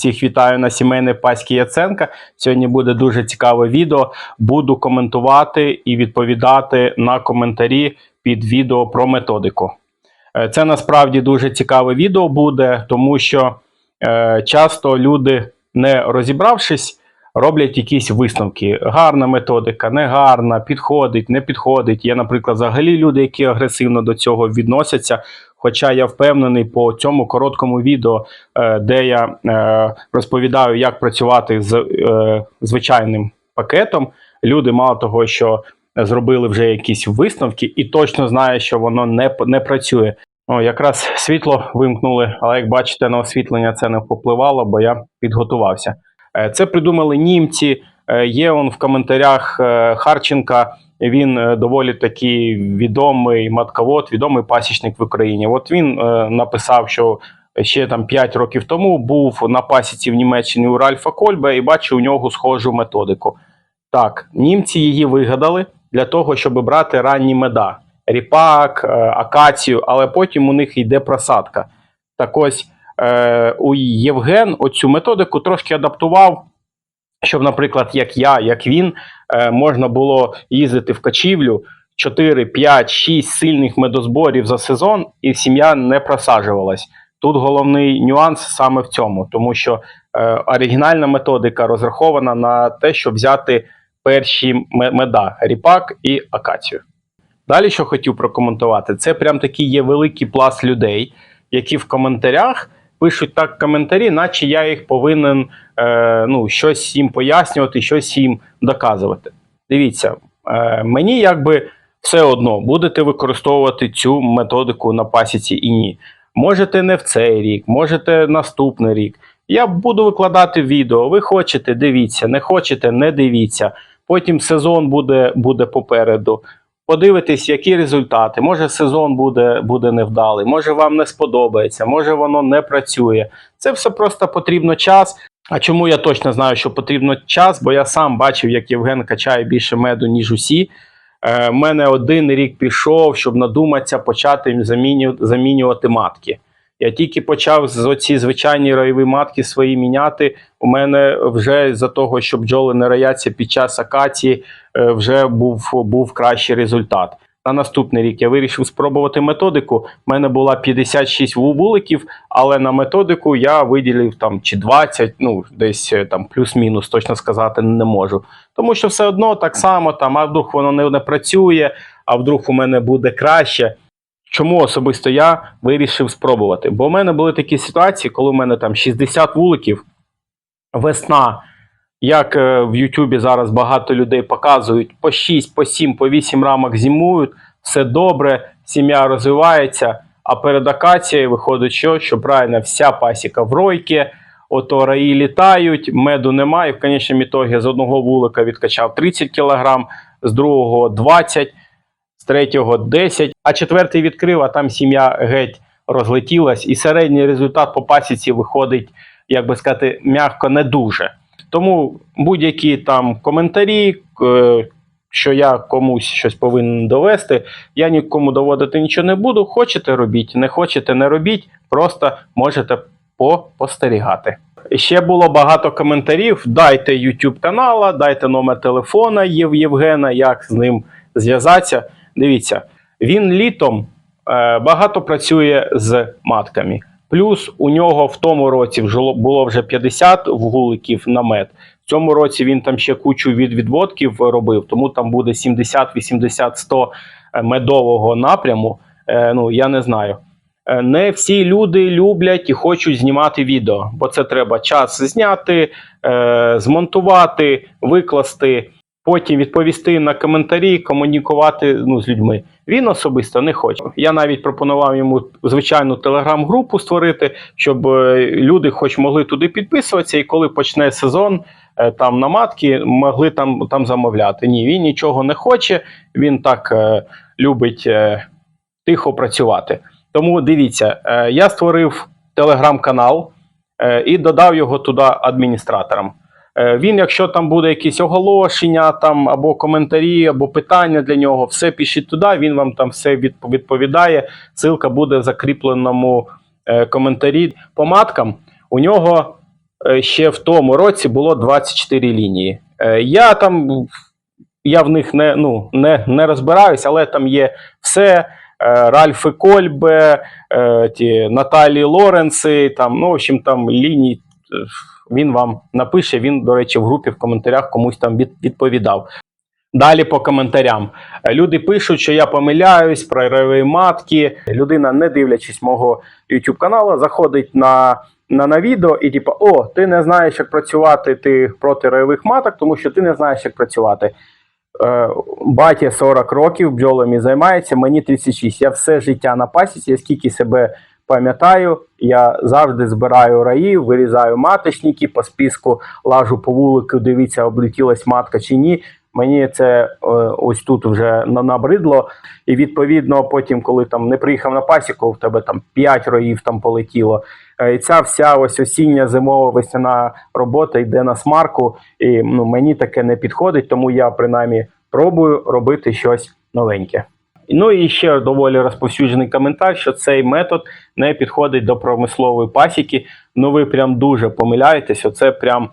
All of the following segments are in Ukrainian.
Всіх вітаю на сімейне паські Яценка. Сьогодні буде дуже цікаве відео. Буду коментувати і відповідати на коментарі під відео про методику. Е, Це насправді дуже цікаве відео буде, тому що е, часто люди, не розібравшись, роблять якісь висновки. Гарна методика, не гарна, підходить, не підходить. Є, наприклад, взагалі люди, які агресивно до цього відносяться. Хоча я впевнений по цьому короткому відео, е, де я е, розповідаю, як працювати з е, звичайним пакетом, люди мало того, що зробили вже якісь висновки, і точно знають, що воно не, не працює. О, якраз світло вимкнули, але як бачите, на освітлення це не впливало, бо я підготувався. Е, Це придумали німці. Е, Є он в коментарях е, Харченка. Він доволі такий відомий матковод, відомий пасічник в Україні. От він написав, що ще там 5 років тому був на пасіці в Німеччині у Ральфа Кольбе і бачив у нього схожу методику. Так, німці її вигадали для того, щоб брати ранні меда, ріпак, акацію, але потім у них йде просадка. Так ось е, Євген оцю методику трошки адаптував, щоб, наприклад, як я, як він, е, можна було їздити в качівлю 4, 5, 6 сильних медозборів за сезон, і сім'я не просаджувалась. Тут головний нюанс саме в цьому, тому що е, оригінальна методика розрахована на те, щоб взяти перші меда ріпак і акацію. Далі, що хотів прокоментувати, це прям такий є великий пласт людей, які в коментарях пишуть так коментарі, наче я їх повинен е, ну, щось їм пояснювати, щось їм доказувати. Дивіться, е, мені якби все одно будете використовувати цю методику на пасіці і ні. Можете не в цей рік, можете наступний рік. Я буду викладати відео. Ви хочете, дивіться, не хочете, не дивіться. Потім сезон буде, буде попереду. Подивитись, які результати. Може, сезон буде, буде невдалий, може вам не сподобається, може воно не працює. Це все просто потрібно час. А чому я точно знаю, що потрібно час? Бо я сам бачив, як Євген качає більше меду, ніж усі. Е, У мене один рік пішов, щоб надуматися почати замінювати матки. Я тільки почав з оці звичайні ройові матки свої міняти. У мене вже за того, що бджоли не рояться під час акації, е, вже був, був кращий результат. На наступний рік я вирішив спробувати методику. У мене була 56 вуликів, але на методику я виділив там чи 20, ну десь е, там плюс-мінус, точно сказати не можу. Тому що все одно так само, там, а вдруг воно не, не працює, а вдруг у мене буде краще. Чому особисто я вирішив спробувати? Бо в мене були такі ситуації, коли в мене там 60 вуликів, весна, як е, в Ютубі зараз багато людей показують, по 6, по 7, по 8 рамок зимують, все добре, сім'я розвивається, а перед акацією виходить, що, що правильно, вся пасіка в ройки, ото раї літають, меду немає. В конечному ітогі з одного вулика відкачав 30 кг, з другого 20 з третього 10, а четвертий відкрив, а там сім'я геть розлетілась, і середній результат по пасіці виходить, як би сказати, м'яко не дуже. Тому будь-які там коментарі, е, що я комусь щось повинен довести, я нікому доводити нічого не буду. Хочете робіть, не хочете не робіть, просто можете попостерігати. Ще було багато коментарів. Дайте YouTube канала, дайте номер телефона Євгена, як з ним зв'язатися. Дивіться, він літом е, багато працює з матками. Плюс у нього в тому році було вже 50 вгуликів на мед. В цьому році він там ще кучу від відводків робив, тому там буде 70, 80, 100 медового напряму. Е, ну я не знаю. Е, Не всі люди люблять і хочуть знімати відео, бо це треба час зняти, змонтувати, викласти, потім відповісти на коментарі, комунікувати ну, з людьми. Він особисто не хоче. Я навіть пропонував йому звичайну телеграм-групу створити, щоб е, люди, хоч могли туди підписуватися, і коли почне сезон. е, Там на матки могли там, там замовляти. Ні, він нічого не хоче. Він так е, любить е, тихо працювати. Тому дивіться, е, я створив телеграм-канал е, і додав його туди адміністраторам. Е, Він, якщо там буде якісь оголошення, там або коментарі, або питання для нього, все пишіть туди. Він вам там все відповідає. Ссылка буде в закріпленому е, коментарі. По маткам у нього е, ще в тому році було 24 лінії. Я там я в них не, ну, не, не розбираюсь, але там є все. Ральфи Кольбе, ті Наталі Лоренси, там, ну, в общем, там ліній. Він вам напише, він, до речі, в групі в коментарях комусь там відповідав. Далі по коментарям. Люди пишуть, що я помиляюсь про райові матки. Людина, не дивлячись мого YouTube каналу, заходить на, на, на відео і типу, о, ти не знаєш, як працювати ти проти райових маток, тому що ти не знаєш, як працювати. Е, Батя 40 років бджолами займається, мені 36. Я все життя на пасіці, я скільки себе пам'ятаю, я завжди збираю раї, вирізаю маточники, по списку лажу по вулику, дивіться, облетілась матка чи ні. Мені це е, ось тут вже набридло. І відповідно, потім, коли там не приїхав на пасіку, в тебе там 5 роїв там полетіло. Е, І ця вся ось осіння зимова весняна робота йде на смарку, і ну, мені таке не підходить, тому я принаймні пробую робити щось новеньке. Ну і ще доволі розповсюджений коментар, що цей метод не підходить до промислової пасіки. Ну ви прям дуже помиляєтесь. Оце прям,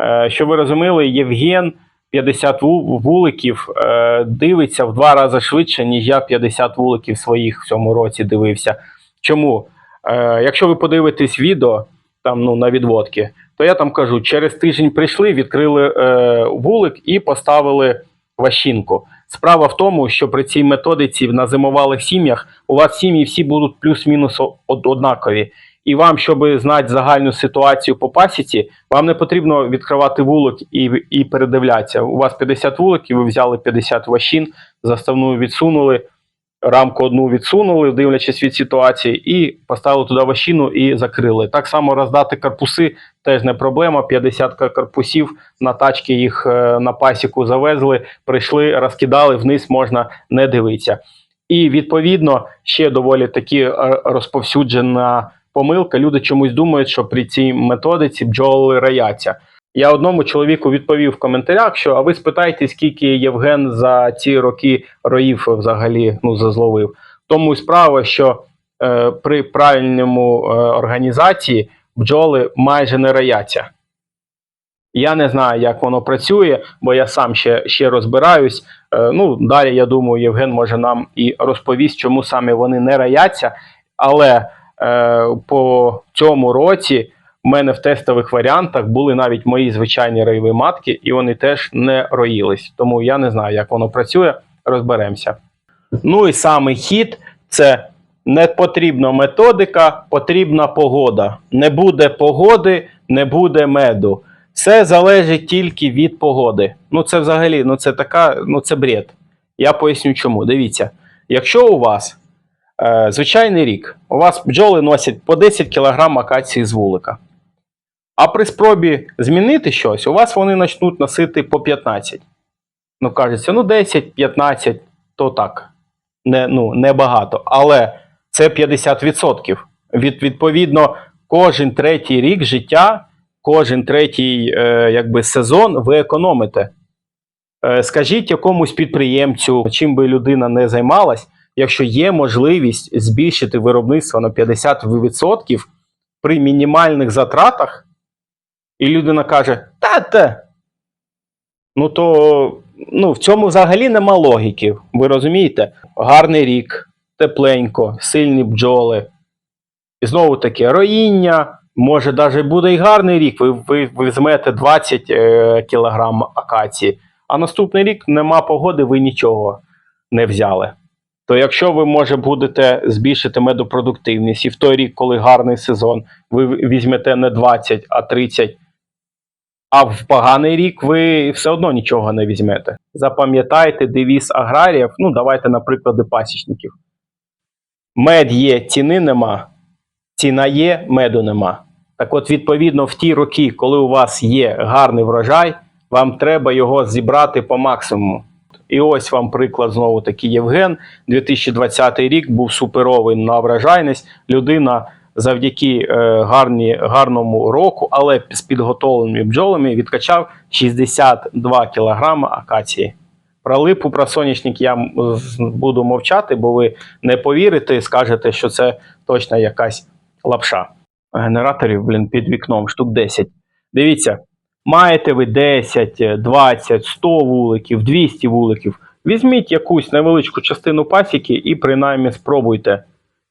е, що ви розуміли, Євген 50 вуликів е, дивиться в два рази швидше, ніж я 50 вуликів своїх в цьому році дивився. Чому? Е, якщо ви подивитесь відео там ну, на відводки, то я там кажу: через тиждень прийшли, відкрили е, вулик і поставили ващинку. Справа в тому, що при цій методиці на зимовалих сім'ях у вас сім'ї всі будуть плюс-мінус однакові. І вам, щоб знати загальну ситуацію по пасіці, вам не потрібно відкривати вулик і, і передивлятися. У вас 50 вуликів, ви взяли 50 ващин, заставну відсунули, рамку одну відсунули, дивлячись від ситуації, і поставили туди ващину і закрили. Так само роздати карпуси теж не проблема. 50 карпусів на тачки їх е, на пасіку завезли, прийшли, розкидали, вниз можна не дивитися. І відповідно ще доволі таки е, розповсюджена помилка. Люди чомусь думають, що при цій методиці бджоли рояться. Я одному чоловіку відповів в коментарях, що а ви спитайте, скільки Євген за ці роки роїв взагалі ну, зазловив. Тому і справа, що е, при правильному е, організації бджоли майже не рояться. Я не знаю, як воно працює, бо я сам ще, ще розбираюсь. Е, ну, далі, я думаю, Євген може нам і розповість, чому саме вони не рояться. Але е, по цьому році в мене в тестових варіантах були навіть мої звичайні рейові матки, і вони теж не роїлись. Тому я не знаю, як воно працює. Розберемося. Ну і самий хід це не потрібна методика, потрібна погода. Не буде погоди, не буде меду. Все залежить тільки від погоди. Ну, це взагалі, ну це така, ну це бред. Я поясню чому. Дивіться, якщо у вас е, звичайний рік, у вас бджоли носять по 10 кг акації з вулика. А при спробі змінити щось, у вас вони почнуть носити по 15. Ну, кажеться, ну 10-15, то так. Не, ну, небагато. Але це 50%. Від, відповідно, кожен третій рік життя, кожен третій е, якби, сезон ви економите. Е, скажіть якомусь підприємцю, чим би людина не займалась, якщо є можливість збільшити виробництво на 50% при мінімальних затратах, і людина каже: та та. Ну то ну, в цьому взагалі нема логіки. Ви розумієте? Гарний рік, тепленько, сильні бджоли. І знову таки, роїння. Може, навіть буде і гарний рік, ви, ви, ви візьмете 20 е, кілограм акації, а наступний рік нема погоди, ви нічого не взяли. То якщо ви, може, будете збільшити медопродуктивність, і в той рік, коли гарний сезон, ви візьмете не 20, а 30, а в поганий рік ви все одно нічого не візьмете. Запам'ятайте девіз аграріїв, ну давайте на приклади пасічників. Мед є, ціни нема, ціна є, меду нема. Так от, відповідно, в ті роки, коли у вас є гарний врожай, вам треба його зібрати по максимуму. І ось вам приклад знову таки Євген. 2020 рік був суперовий на врожайність. Людина завдяки е, гарні, гарному року, але з підготовленими бджолами відкачав 62 кілограми акації. Про липу, про соняшник я буду мовчати, бо ви не повірите і скажете, що це точно якась лапша. Генераторів, блін, під вікном, штук 10. Дивіться, маєте ви 10, 20, 100 вуликів, 200 вуликів. Візьміть якусь невеличку частину пасіки і принаймні спробуйте.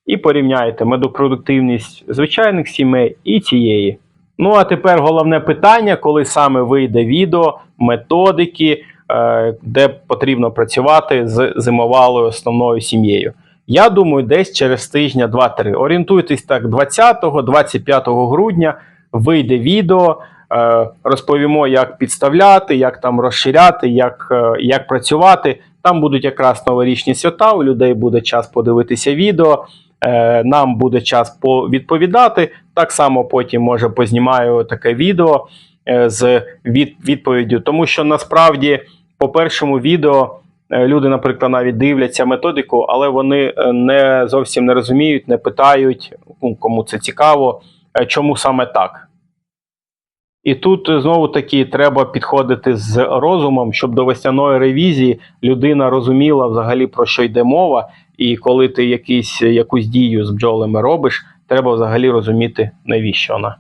І порівняйте медопродуктивність звичайних сімей і цієї. Ну а тепер головне питання, коли саме вийде відео, методики, е, де потрібно працювати з зимовалою основною сім'єю. Я думаю, десь через тижня 2-3. Орієнтуйтесь так, 20-25 грудня вийде відео. е, Розповімо, як підставляти, як там розширяти, як, е, як працювати. Там будуть якраз новорічні свята. У людей буде час подивитися відео. Е, Нам буде час повідповідати. Так само потім може познімаю таке відео е, з відповіддю. Тому що насправді по першому відео е, люди, наприклад, навіть дивляться методику, але вони не зовсім не розуміють, не питають, ну, кому це цікаво, чому саме так. І тут знову таки треба підходити з розумом, щоб до весняної ревізії людина розуміла взагалі про що йде мова, і коли ти якийсь, якусь дію з бджолами робиш, треба взагалі розуміти, навіщо вона.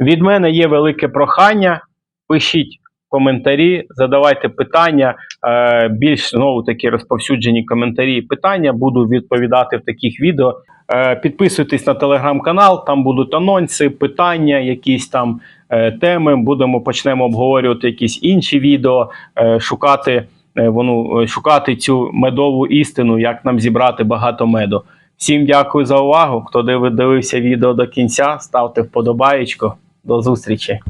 Від мене є велике прохання. Пишіть коментарі, задавайте питання. Е, більш знову таки розповсюджені коментарі і питання. Буду відповідати в таких відео. Е, підписуйтесь на телеграм-канал, там будуть анонси, питання, якісь там е, теми. Будемо почнемо обговорювати якісь інші відео, шукати, воно, е, шукати цю медову істину, як нам зібрати багато меду. Всім дякую за увагу. Хто диви- дивився відео до кінця, ставте вподобаєчко. До зустрічі.